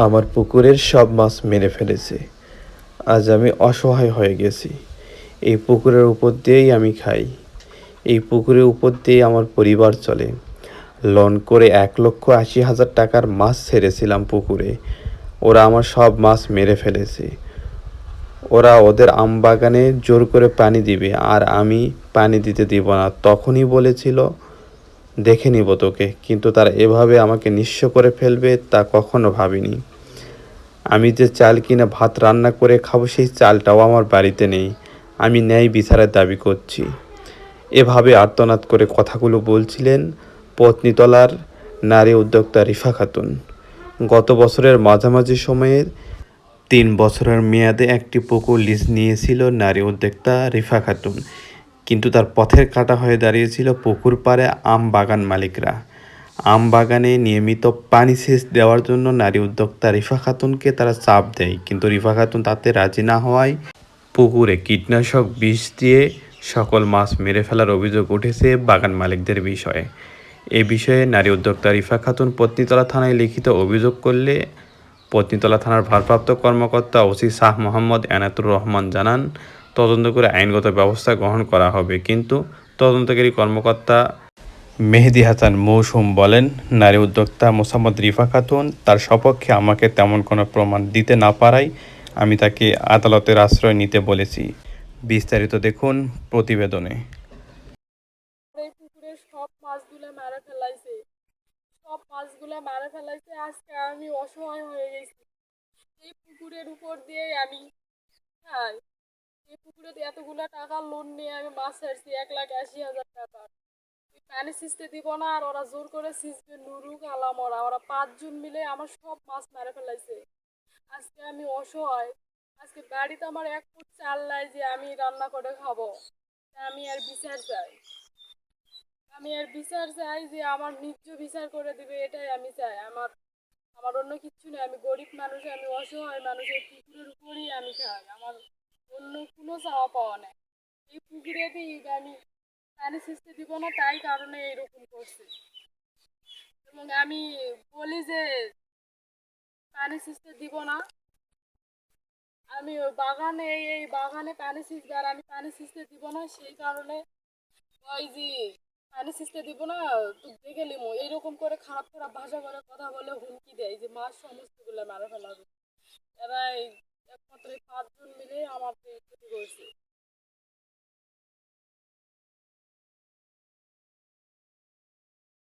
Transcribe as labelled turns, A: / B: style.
A: আমার পুকুরের সব মাছ মেরে ফেলেছে। আজ আমি অসহায় হয়ে গেছি। এই পুকুরের উপর দিয়েই আমি খাই। এই পুকুরের উপর দিয়েই আমার পরিবার চলে। লন করে এক লক্ষ আশি হাজার টাকার মাছ ছেড়েছিলাম পুকুরে। ওরা আমার সব মাছ মেরে ফেলেছে। ওরা ওদের আম বাগানে জোর করে পানি দিবে, আর আমি পানি দিতে দিব না। তখনই বলেছিল, দেখে নিব তোকে। কিন্তু তারা এভাবে আমাকে নিঃস্ব করে ফেলবে তা কখনো ভাবিনি। আমি যে চাল কিনে ভাত রান্না করে খাব সেই চালটাও আমার বাড়িতে নেই। আমি ন্যায় বিচারের দাবি করছি। এভাবে আর্তনাদ করে কথাগুলো বলছিলেন পত্নীতলার নারী উদ্যোক্তা রিফা খাতুন। গত বছরের মাঝামাঝি সময়ের তিন বছরের মেয়াদে একটি পুকুর লিজ নিয়েছিল নারী উদ্যোক্তা রিফা খাতুন। কিন্তু তার পথের কাটা হয়ে দাঁড়িয়েছিল পুকুর পাড়ে আম বাগান মালিকরা। আম বাগানে নিয়মিত পানি সেচ দেওয়ার জন্য নারী উদ্যোক্তা রিফা খাতুনকে তারা চাপ দেয়। কিন্তু রিফা খাতুন তাতে রাজি না হওয়ায় পুকুরে কীটনাশক বিষ দিয়ে সকল মাছ মেরে ফেলার অভিযোগ উঠেছে বাগান মালিকদের বিষয়ে। এ বিষয়ে নারী উদ্যোক্তা রিফা খাতুন পত্নীতলা থানায় লিখিত অভিযোগ করলে পত্নীতলা থানার ভারপ্রাপ্ত কর্মকর্তা ওসি শাহ মোহাম্মদ এনাতুর রহমান জানান, তদন্ত করে আইনগত ব্যবস্থা গ্রহণ করা হবে। কিন্তু তদন্তকারী কর্মকর্তা মেহেদি হাসান মৌসুম বলেন, নারী উদ্যোক্তা মোসাম্মদ রিফা খাতুন তার সপক্ষে আমাকে তেমন কোনো প্রমাণ দিতে না পারায় আমি তাকে আদালতের আশ্রয় নিতে বলেছি। বিস্তারিত দেখুন প্রতিবেদনে।
B: এই পুকুরের সব মাছগুলো মারা ফেলাইছে। সব মাছগুলো মারা ফেলাইছে, আজকে আমি অসহায় হয়ে গেছি। এই পুকুরের উপর আমি এই পুকুরে টাকা লোন নিয়ে আমি মাছ এক লাখ আশি হাজার টাকা। পানি সিঁচতে দিব না, আর ওরা জোর করে সিঁচবে নুরুক আলাম ওরা ওরা পাঁচজন মিলে আমার সব মাছ মেরে ফেলাইছে। আজকে আমি অসহায়। আজকে বাড়িতে আমার এক ফুট চাল নাই যে আমি রান্না করে খাব। আমি আর বিচার চাই। আমি আর বিচার চাই যে আমার নিত্য বিচার করে দিবে, এটাই আমি চাই। আমার আমার অন্য কিচ্ছু নেই। আমি গরিব মানুষ, আমি অসহায় মানুষ, এই পুকুরের উপরেই আমি খাই। আমার অন্য কোনো চাওয়া পাওয়া নেই। এই পুকুরে দিই আমি পানি সিস্তে দিব না, তাই কারণে এরকম করছে। এবং আমি বলি যে পানি সিস্তে দিব না। আমি ওই বাগানে, এই এই বাগানে পানি সিঁচবে আর আমি পানি সিঁচতে দিব না, সেই কারণে ওই যে পানি সিঁচতে দিব না, তো দেখে লিমো এইরকম করে খারাপ খারাপ ভাষা করে কথা বলে হুমকি দেয় যে মাছ সমস্তগুলো মারা ফেলাবে এরা একমাত্র পাঁচজন মিলে আমার ক্ষতি করছে।